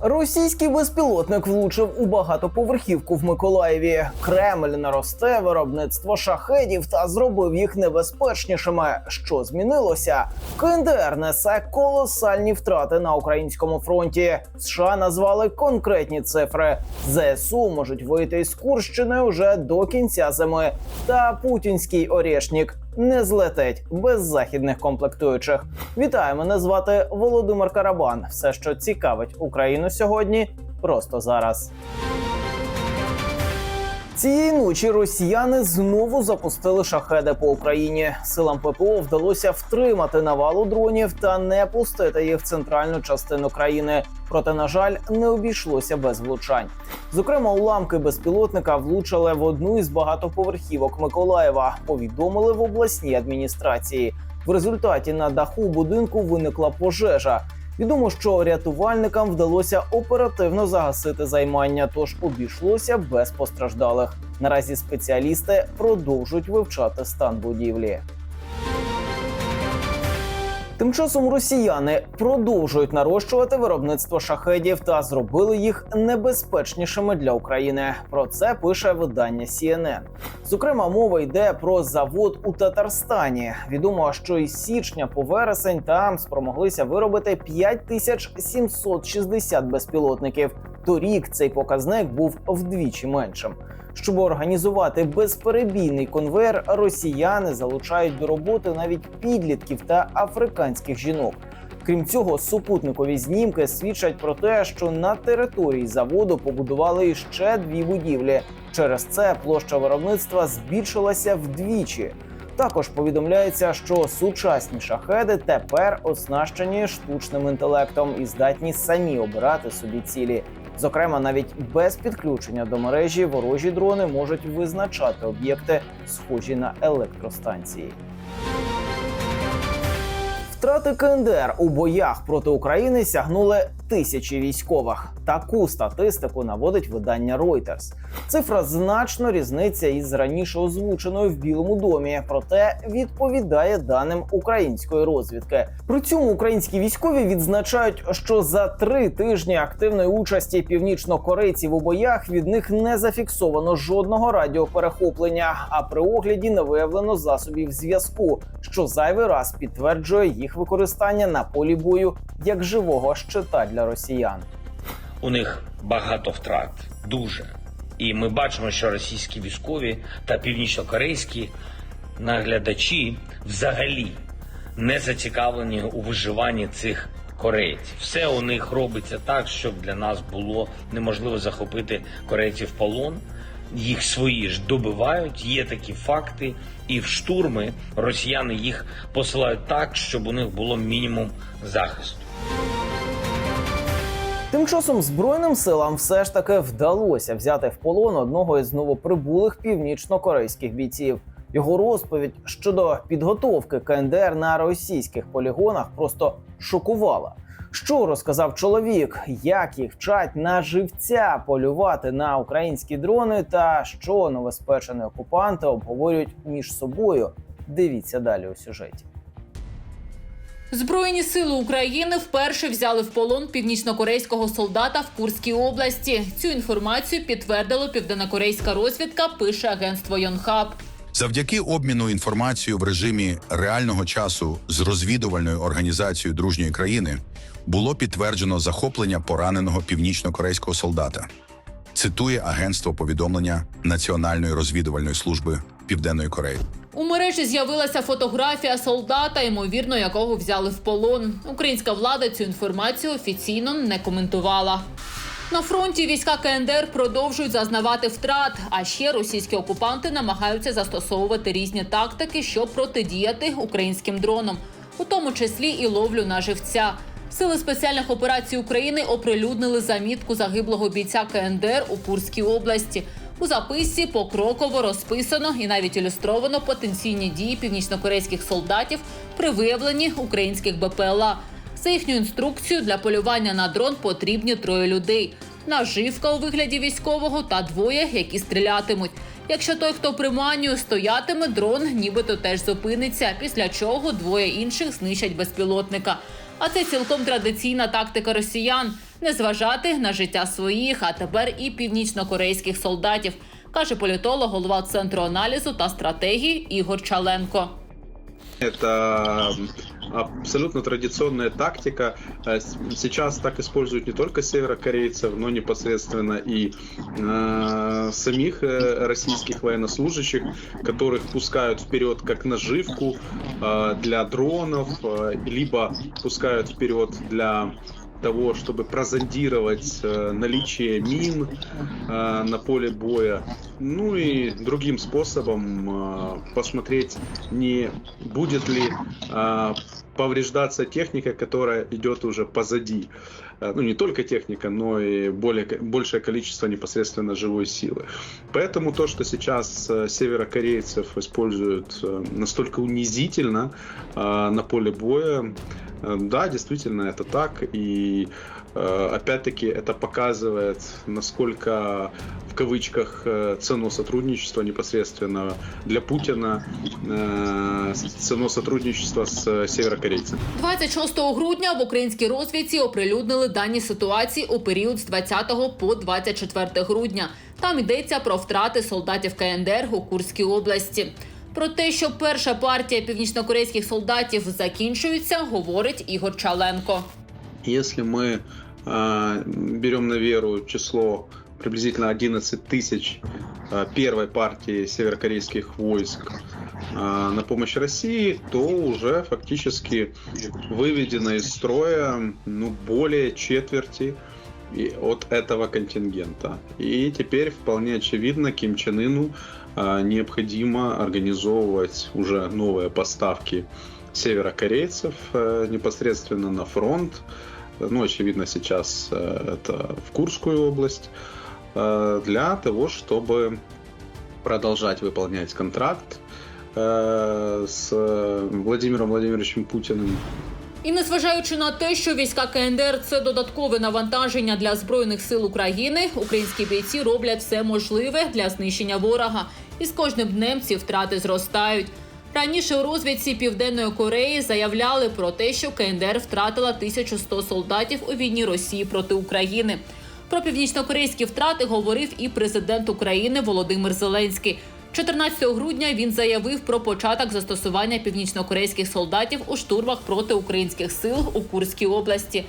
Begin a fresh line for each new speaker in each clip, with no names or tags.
Російський безпілотник влучив у багатоповерхівку в Миколаєві. Кремль наросте виробництво шахедів та зробив їх небезпечнішими. Що змінилося? КНДР несе колосальні втрати на українському фронті. США назвали конкретні цифри. ЗСУ можуть вийти із Курщини уже до кінця зими. Та путінський орешник не злетить без західних комплектуючих. Вітаю, мене звати Володимир Карабан. Все, що цікавить Україну сьогодні, просто зараз. Цієї ночі росіяни знову запустили шахеди по Україні. Силам ППО вдалося втримати навалу дронів та не пустити їх в центральну частину країни. Проте, на жаль, не обійшлося без влучань. Зокрема, уламки безпілотника влучили в одну із багатоповерхівок Миколаєва. Повідомили в обласній адміністрації. В результаті на даху будинку виникла пожежа. Відомо, що рятувальникам вдалося оперативно загасити займання, тож обійшлося без постраждалих. Наразі спеціалісти продовжують вивчати стан будівлі. Тим часом росіяни продовжують нарощувати виробництво шахедів та зробили їх небезпечнішими для України. Про це пише видання CNN. Зокрема, мова йде про завод у Татарстані. Відомо, що із січня по вересень там спромоглися виробити 5760 безпілотників. Торік цей показник був вдвічі меншим. Щоб організувати безперебійний конвейер, росіяни залучають до роботи навіть підлітків та африканських жінок. Крім цього, супутникові знімки свідчать про те, що на території заводу побудували ще дві будівлі. Через це площа виробництва збільшилася вдвічі. Також повідомляється, що сучасні шахеди тепер оснащені штучним інтелектом і здатні самі обирати собі цілі. Зокрема, навіть без підключення до мережі ворожі дрони можуть визначати об'єкти, схожі на електростанції. Втрати КНДР у боях проти України сягнули тисячі військових. Таку статистику наводить видання Reuters. Цифра значно різниця із раніше озвученою в Білому домі, проте відповідає даним української розвідки. При цьому українські військові відзначають, що за три тижні активної участі північнокорейців у боях від них не зафіксовано жодного радіоперехоплення, а при огляді не виявлено засобів зв'язку, що зайвий раз підтверджує їх використання на полі бою як живого щита для росіян.
У них багато втрат, дуже. І ми бачимо, що російські військові та північнокорейські наглядачі взагалі не зацікавлені у виживанні цих корейців. Все у них робиться так, щоб для нас було неможливо захопити корейців в полон. Їх свої ж добивають, є такі факти, і в штурми росіяни їх посилають так, щоб у них було мінімум захисту.
Тим часом збройним силам все ж таки вдалося взяти в полон одного із новоприбулих північно-корейських бійців. Його розповідь щодо підготовки КНДР на російських полігонах просто шокувала. Що розказав чоловік, як їх вчать на живця полювати на українські дрони, та що новоспечені окупанти обговорюють між собою. Дивіться далі у сюжеті.
Збройні сили України вперше взяли в полон північнокорейського солдата в Курській області. Цю інформацію підтвердила південнокорейська розвідка. Пише агентство Йонхаб.
Завдяки обміну інформацією в режимі реального часу з розвідувальною організацією дружньої країни було підтверджено захоплення пораненого північно-корейського солдата. Цитує агентство повідомлення Національної розвідувальної служби Південної Кореї.
У мережі з'явилася фотографія солдата, ймовірно, якого взяли в полон. Українська влада цю інформацію офіційно не коментувала. На фронті війська КНДР продовжують зазнавати втрат. А ще російські окупанти намагаються застосовувати різні тактики, щоб протидіяти українським дронам, у тому числі і ловлю на живця. Сили спеціальних операцій України оприлюднили замітку загиблого бійця КНДР у Курській області. У записці покроково розписано і навіть ілюстровано потенційні дії північнокорейських солдатів при виявленні українських БПЛА. За їхню інструкцію для полювання на дрон потрібні троє людей: наживка у вигляді військового та двоє, які стрілятимуть. Якщо той, хто приманює, стоятиме, дрон нібито теж зупиниться, після чого двоє інших знищать безпілотника. А це цілком традиційна тактика росіян не зважати на життя своїх, а тепер і північнокорейських солдатів, каже політолог, голова центру аналізу та стратегії Ігор Чаленко.
Это абсолютно традиционная тактика. Э, с- Сейчас так используют не только северокорейцев, но непосредственно и э, самих э, российских военнослужащих, которых пускают вперед как наживку э, для дронов, э, либо пускают вперед для того, чтобы прозондировать э, наличие мин э, на поле боя. Ну и другим способом э, посмотреть, не будет ли э, повреждаться техника, которая идет уже позади. Э, Ну, не только техника, но и более, большее количество непосредственно живой силы. Поэтому то, что сейчас северокорейцев используют настолько унизительно на поле боя, да, действительно, это так. И опять-таки это показывает, насколько в кавычках э, ценно сотрудничество непосредственно для Путина, э, ценно сотрудничество с э, северокорейцами.
26 грудня в українській розвідці оприлюднили дані ситуації у період з 20 по 24 грудня. Там йдеться про втрати солдатів КНДР у Курській області. Про те, що перша партія північнокорейських солдатів закінчується, говорить Ігор Чаленко.
Если мы э, берем на веру число приблизительно 11 тысяч э, первой партии северокорейских войск э, на помощь России, то уже фактически выведено из строя ну, более четверти от этого контингента. И теперь вполне очевидно Ким Чен Ыну э, необходимо организовывать уже новые поставки северокорейцев э, непосредственно на фронт. Ну, очевидно, сейчас э, это в Курскую область, э, для того, чтобы продолжать выполнять контракт э, с Владимиром Владимировичем Путиным.
І незважаючи на те, що війська КНДР це додаткове навантаження для збройних сил України, українські бійці роблять все можливе для знищення ворога. І з кожним днем ці втрати зростають. Раніше у розвідці Південної Кореї заявляли про те, що КНДР втратила 1100 солдатів у війні Росії проти України. Про північнокорейські втрати говорив і президент України Володимир Зеленський. 14 грудня він заявив про початок застосування північнокорейських солдатів у штурмах проти українських сил у Курській області.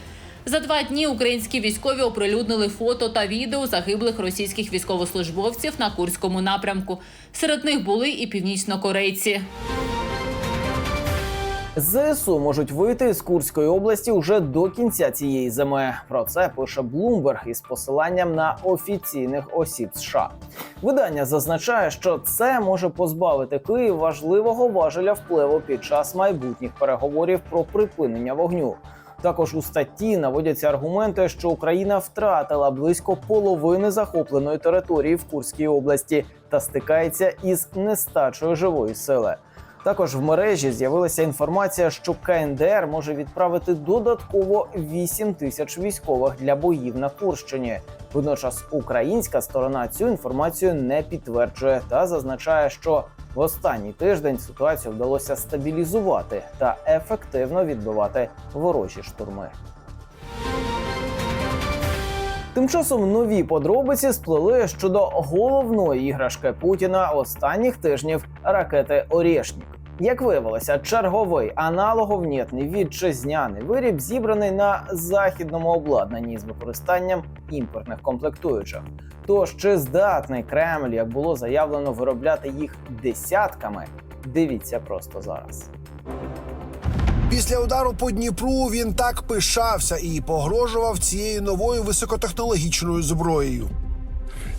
За два дні українські військові оприлюднили фото та відео загиблих російських військовослужбовців на Курському напрямку. Серед них були і північнокорейці.
ЗСУ можуть вийти з Курської області уже до кінця цієї зими. Про це пише Bloomberg із посиланням на офіційних осіб США. Видання зазначає, що це може позбавити Київ важливого важеля впливу під час майбутніх переговорів про припинення вогню. Також у статті наводяться аргументи, що Україна втратила близько половини захопленої території в Курській області та стикається із нестачою живої сили. Також в мережі з'явилася інформація, що КНДР може відправити додатково 8 тисяч військових для боїв на Курщині. Водночас українська сторона цю інформацію не підтверджує та зазначає, що в останній тиждень ситуацію вдалося стабілізувати та ефективно відбивати ворожі штурми. Тим часом нові подробиці сплели щодо головної іграшки Путіна останніх тижнів ракети Орєшнік. Як виявилося, черговий аналоговнітний вітчизняний виріб зібраний на західному обладнанні з використанням імпортних комплектуючих. Тож чи здатний Кремль, як було заявлено, виробляти їх десятками? Дивіться просто зараз.
Після удару по Дніпру він так пишався і погрожував цією новою високотехнологічною зброєю.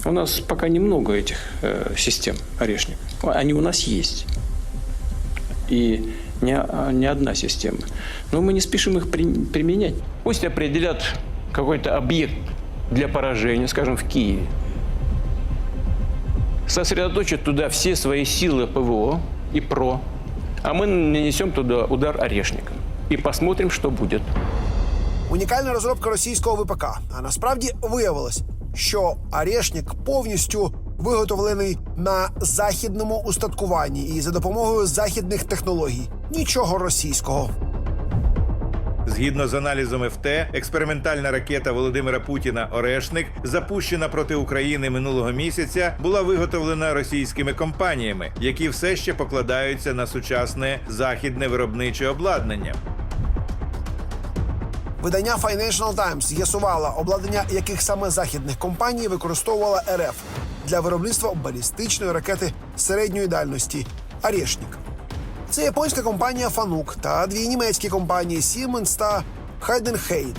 У нас пока немного этих э, систем орешник. Они у нас есть. И не, а, не одна система. Но мы не спешим их при- применять. Пусть определят какой-то объект для поражения, скажем, в Киеве. Сосредоточат туда все свои силы ПВО и ПРО. А мы нанесем туда удар орешником. И посмотрим, что будет.
Унікальна розробка російського ВПК. А насправді виявилось, що Арешник повністю виготовлений на західному устаткуванні і за допомогою західних технологій. Нічого російського.
Згідно з аналізом ФТ, експериментальна ракета Володимира Путіна Орешник, запущена проти України минулого місяця, була виготовлена російськими компаніями, які все ще покладаються на сучасне західне виробниче обладнання.
Видання Financial Times з'ясувало, обладнання яких саме західних компаній використовувала РФ для виробництва балістичної ракети середньої дальності Арєшнік. Це японська компанія Фанук та дві німецькі компанії Siemens та Heidenhain.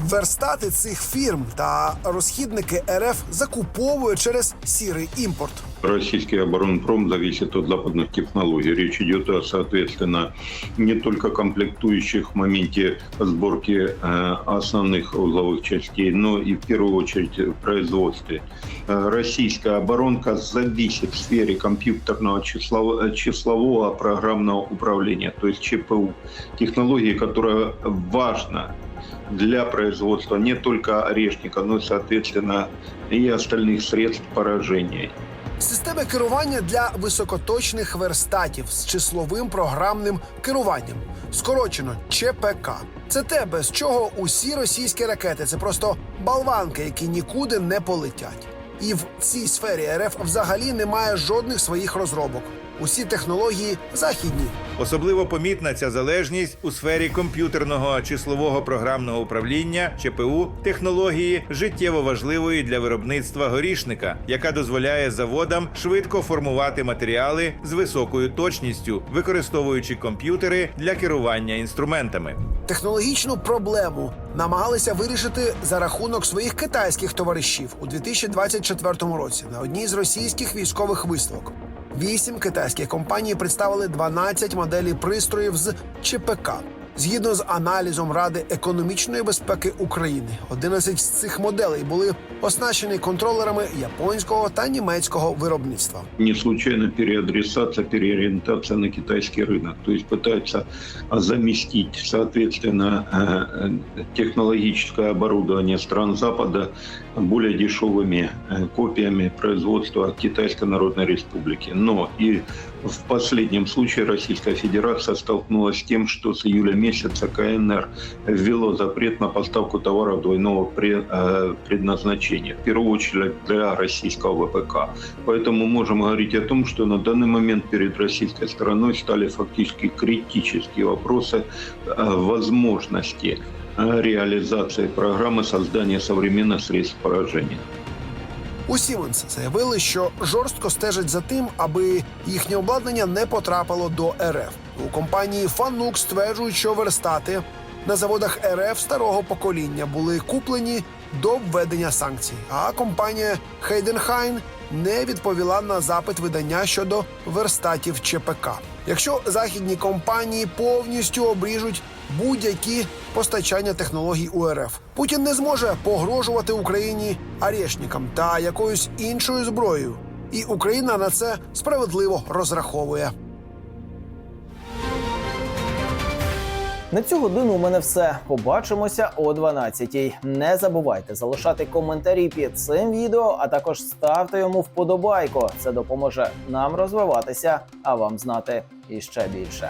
Верстати цих фірм та розхідники РФ закуповують через сірий імпорт.
Российский оборонпром зависит от западных технологий. Речь идет, о, соответственно, не только комплектующих в моменте сборки э, основных узловых частей, но и в первую очередь в производстве. Э, Российская оборонка зависит в сфере компьютерного число- числового программного управления, то есть ЧПУ. Технологии, которая важна для производства не только орешника, но, соответственно, и остальных средств поражения.
Системи керування для високоточних верстатів з числовим програмним керуванням, скорочено ЧПК. Це те, без чого усі російські ракети це просто балванки, які нікуди не полетять. І в цій сфері РФ взагалі немає жодних своїх розробок. Усі технології західні.
Особливо помітна ця залежність у сфері комп'ютерного числового програмного управління ЧПУ технології життєво важливої для виробництва горішника, яка дозволяє заводам швидко формувати матеріали з високою точністю, використовуючи комп'ютери для керування інструментами.
Технологічну проблему намагалися вирішити за рахунок своїх китайських товаришів у 2024 році на одній з російських військових виставок. Вісім китайських компаній представили 12 моделей пристроїв з ЧПК. Згідно з аналізом Ради економічної безпеки України, 11 з цих моделей були оснащені контролерами японського та німецького виробництва.
Не случайно переадресация, переориентация на китайский рынок. То есть пытаются а, заместить, соответственно, э, э, технологическое оборудование стран Запада более дешевыми э, копиями производства Китайской Народной Республики. Но и в последнем случае Российская Федерация столкнулась с тем, что с июля месяца КНР ввело запрет на поставку товаров двойного э, предназначения, в первую очередь для российского ВПК. Поэтому можем говорить о том, что на данный момент перед российской стороной стали фактически критические вопросы э, возможности э, реализации программы создания современных средств поражения.
У Siemens заявили, що жорстко стежать за тим, аби їхнє обладнання не потрапило до РФ. У компанії Fanuc стверджують, що верстати на заводах РФ старого покоління були куплені до введення санкцій. А компанія Heidenhain не відповіла на запит видання щодо верстатів ЧПК. Якщо західні компанії повністю обріжуть будь-які постачання технологій у РФ, Путін не зможе погрожувати Україні арешникам та якоюсь іншою зброєю, і Україна на це справедливо розраховує.
На цю годину у мене все. Побачимося о 12-й. Не забувайте залишати коментарі під цим відео, а також ставте йому вподобайку. Це допоможе нам розвиватися, а вам знати іще більше.